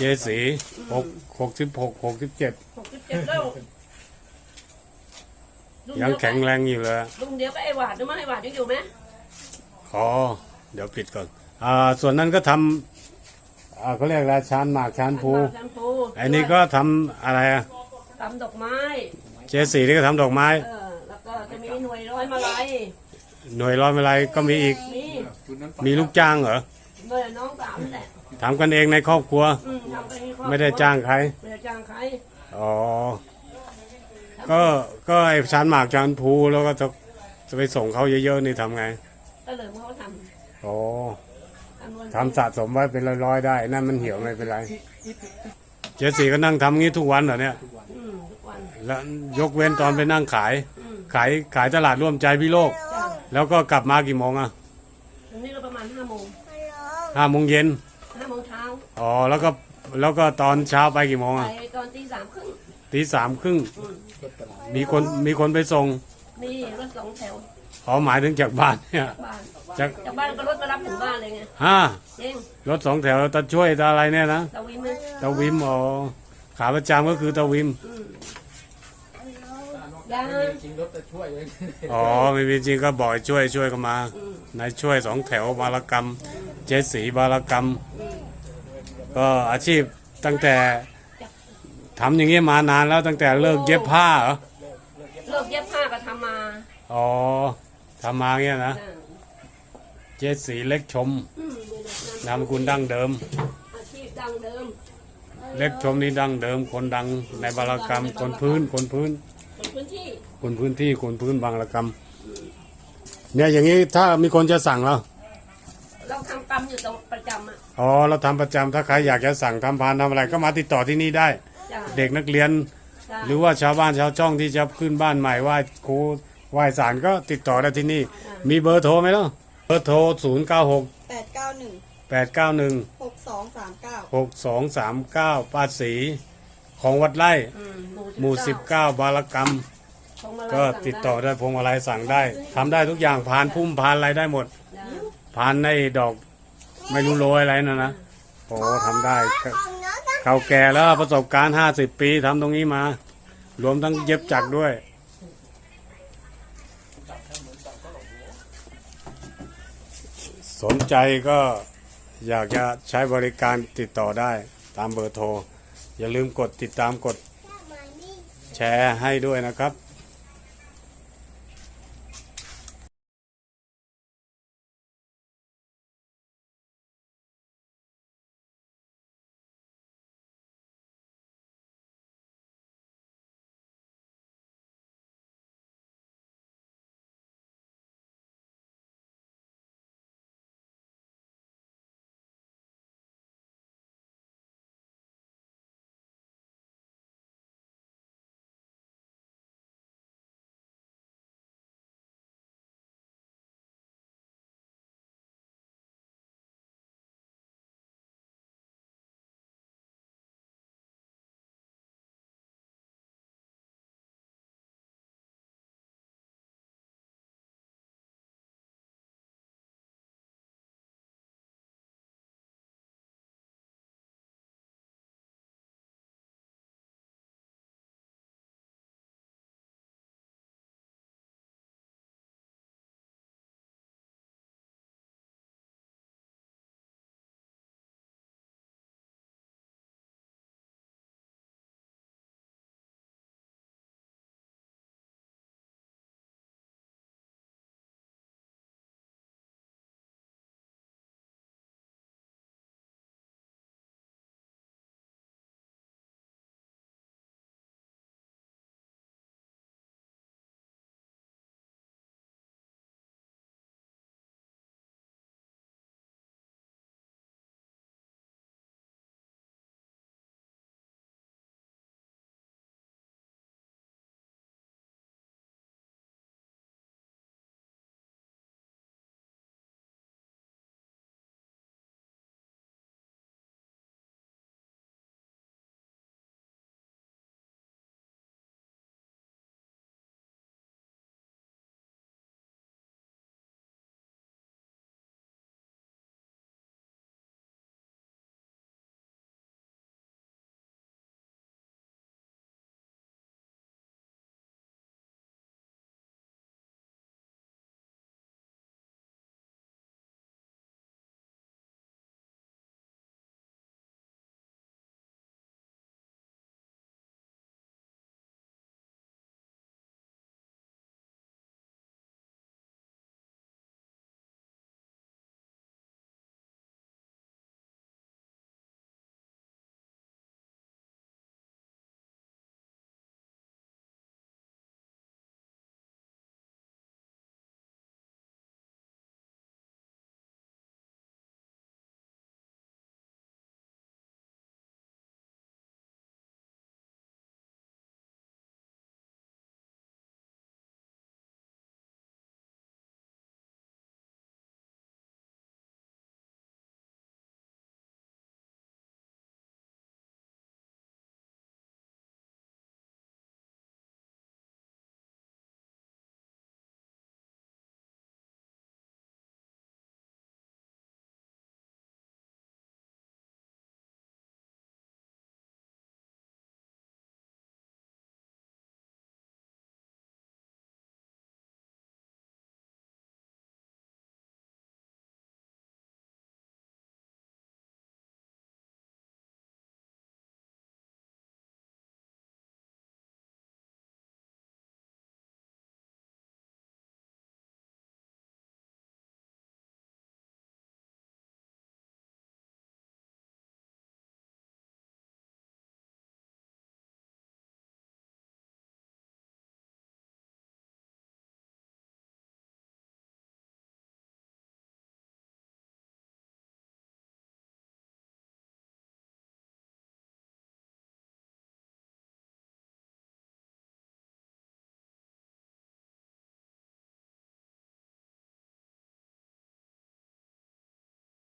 เจสีหกหกสิบหกหกสิบเจ็ดหกสิบเจ็ดแล้วลุยังเดีวแข็งแรงอยู่เลยลุงเดียวก็ไอหวาดหรือไม่ไอหวาดยังอยู่ไหมอ๋อ เดี๋ยวปิดก่อน อ่า ส่วนนั้นก็ทำอ่าเขาเรียกอะไรชานหมากชานภูแชมพูไอ้นี่ก็ทำอะไรอะตำดอกไม้ เจสีนี่ก็ทำดอกไม้ เออ แล้วก็จะมีหน่วยร้อยมาลัยหน่วยร้อยอะไรก็มีอีก มี มีลูกจ้างเหรอ หน่วยน้องสามนี่แหละ ทำกันเองในครอบครัว อืมทำกันที่ครอบครัวไม่ได้จ้างใคร ไม่ได้จ้างใครอ๋อ ก็ก็ไอ้ชานหมากชานภูแล้วก็จะจะไปส่งเขาเยอะๆนี่ทำไง ก็เลยเขาทอ๋อำทำวันทำสะสมไว้เป็นร้อยๆได้ นั่นมันเหี่ยวไม่เป็นไร เจสีก็นั่งทำงี้ทุกวันเหรอเนี่ย อืมทุกวัน แล้วยกเว้นตอนไปนั่งขาย อืม ขายขายตลาดร่วมใจพี่โลก จ้าแล้วก็กลับมากี่โมงอะตรงนี้ก็ประมาณห้าโมงห้าโมงเย็นห้าโมงเช้า อ๋อแล้วก็แล้วก็ตอนเช้าไปกี่โมงไปอะตอนตีสามครึ่งตีสามครึ่งอืมมีคนมีคนไปส่งมีรถสองแถวอ๋อหมายถึงจากบ้านเนี่ย บ้านจาก จากบ้านก็รถมารับถึงบ้านเลยไงห้าจริงรถสองแถวตาช่วยตาอะไรเนี่ยนะตะวินไหมตาวิมอ๋อขาประจำก็คือตาวิมอืมยังจริงรถจะช่วยเลยอ๋อไม่มีจริงก็บอกให้ช่วยช่วยกันมาอืมนายช่วยสองแถวบารกรรม เจดสีบารกรรม ก็อาชีพตั้งแต่ทำอย่างนี้มานานแล้วตั้งแต่เลิกเย็บผ้าเหรอเลิกเย็บผ้าก็ทำมาอ๋อทำมาเงี้ยนะอ่าเจดสีเล็กชมอืมนี่แหละนามคุณดั้งเดิม อาชีพดังเดิม เล็กชมนี่ดั้งเดิม คนดังในบารกรรมคนพื้นคนพื้นเป็นพื้นที่คนพื้นที่คนพื้นบางระกรรมเนี่ยอย่างนี้ถ้ามีคนจะสั่งเราเราทำกรรมอยู่ตรงประจำ อะอ๋อเราทำประจำถ้าใครอยากจะสั่งทำพานทำอะไรก็มาติดต่อที่นี่ได้ จ้ะเด็กนักเรียน จ้ะหรือว่าชาวบ้านชาวช่องที่จะขึ้นบ้านใหม่ไหว้ครูไหว้ศาลก็ติดต่อได้ที่นี่ มีเบอร์โทรไหมล่ะเบอร์โทร 0 9 6 แปดเก้าหนึ่ง8 9 1 หกสองสามเก้า 6 2 3 9ป้าศรีของวัดไร่อืมหมู่ 19 บารกรรมของมาลัยก็สั่งติดต่อได้พวงมาลัยสั่งได้ทำได้ทุกอย่างผ่านพุ่มผ่านอะไรได้หมด จ้ะผ่านในดอก ไม่รู้โรยอะไรนะนะโอ้ทำได้เก่าแก่แล้วประสบการณ์50ปีทำตรงนี้มา รวมทั้งเย็บจักรด้วยสนใจก็อยากจะใช้บริการติดต่อได้ตามเบอร์โทร อย่าลืมกดติดตามกดแชร์ให้ด้วยนะครับ